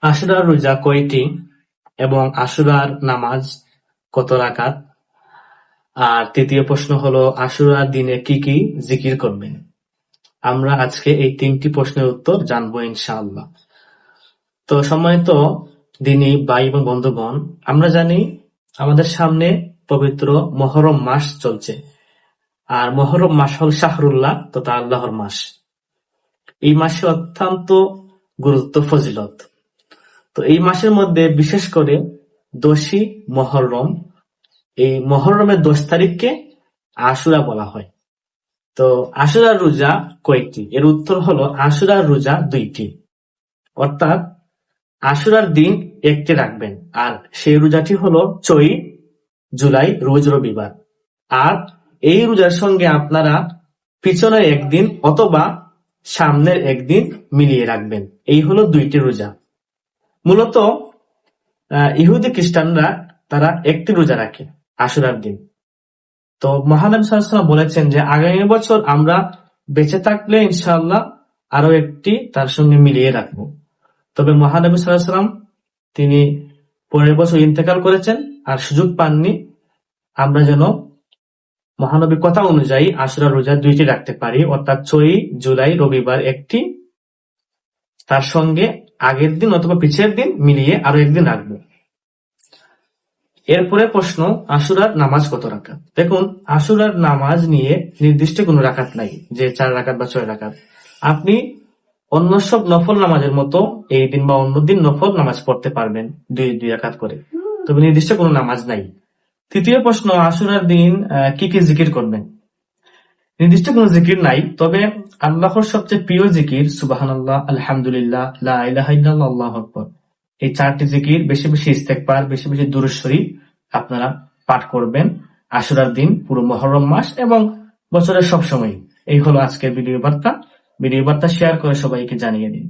আশুরার রোজা কয়টি এবং আশুরার নামাজ কত রাকাত? আর তৃতীয় প্রশ্ন হলো, আশুরার দিনে কি কি জিকির করবেন? আমরা আজকে এই তিনটি প্রশ্নের উত্তর জানব ইনশাআল্লাহ। তো সম্মানিত দিনী ভাই এবং বন্ধুগণ, আমরা জানি আমাদের সামনে পবিত্র মহরম মাস চলছে। আর মহরম মাস হল শাহরুল্লাহ তথা আল্লাহর মাস। এই মাসে অত্যন্ত গুরুত্ব, ফজিলত। তো এই মাসের মধ্যে বিশেষ করে দোষী মহরম, এই মহরমের দশ তারিখকে আশুরা বলা হয়। তো আশুরার রোজা কয়েকটি এর উত্তর হলো আশুরার রোজা দুইটি। অর্থাৎ আশুরার দিন একটি রাখবেন, আর সেই রোজাটি হলো চৈ জুলাই, রোজ রবিবার। আর এই রোজার সঙ্গে আপনারা পিছনের একদিন অথবা সামনের একদিন মিলিয়ে রাখবেন। এই হলো দুইটি রোজা। মূলত ইহুদি খ্রিস্টানরা তারা একটি রোজা রাখে, আশুরার দিন। তো মহানবী সাল্লাম বলেছেন যে, আগামী বছর আমরা বেঁচে থাকলে ইনশাআল্লাহ আরও একটি তার সঙ্গে মিলিয়ে রাখব। তবে মহানবী সাল্লাম তিনি পরের বছর ইন্তেকাল করেছেন আর সুযোগ পাননি। আমরা যেন মহানবীর কথা অনুযায়ী আশুরা রোজা দুইটি রাখতে পারি, অর্থাৎ ছয়ই জুলাই রবিবার একটি তার সঙ্গে আগের দিন অথবা পিছের দিন মিলিয়ে আরও একদিন রাখব। এরপরে প্রশ্ন, আশুরার নামাজ কত রাখাত দেখুন, আশুরার নামাজ নিয়ে নির্দিষ্ট কোনো রাখাত নাই, যে চার রাকাত বা ছয় রাকাত। আপনি অন্য সব নফল নামাজের মতো এই দিন বা অন্য দিন নফল নামাজ পড়তে পারবেন দুই দুই রাকাত করে। তবে নির্দিষ্ট কোনো নামাজ নাই। তৃতীয় প্রশ্ন, আশুরার দিন কি কি জিকির করবেন? নির্দিষ্ট কোন জিকির নাই, তবে আল্লাহর সবচেয়ে প্রিয় জিকির সুবাহান আল্লাহ আলহামদুলিল্লাহ আল্লাহ আকবার। এই চারটি জিকির বেশি বেশি ইস্তেকবার, বেশি বেশি দূরেশ্বরী আপনারা পাঠ করবেন আশুরার দিন, পুরো মহরম মাস এবং বছরের সব সময়। এই হলো আজকের ভিডিও বার্তা। ভিডিও বার্তা শেয়ার করে সবাইকে জানিয়ে দিন।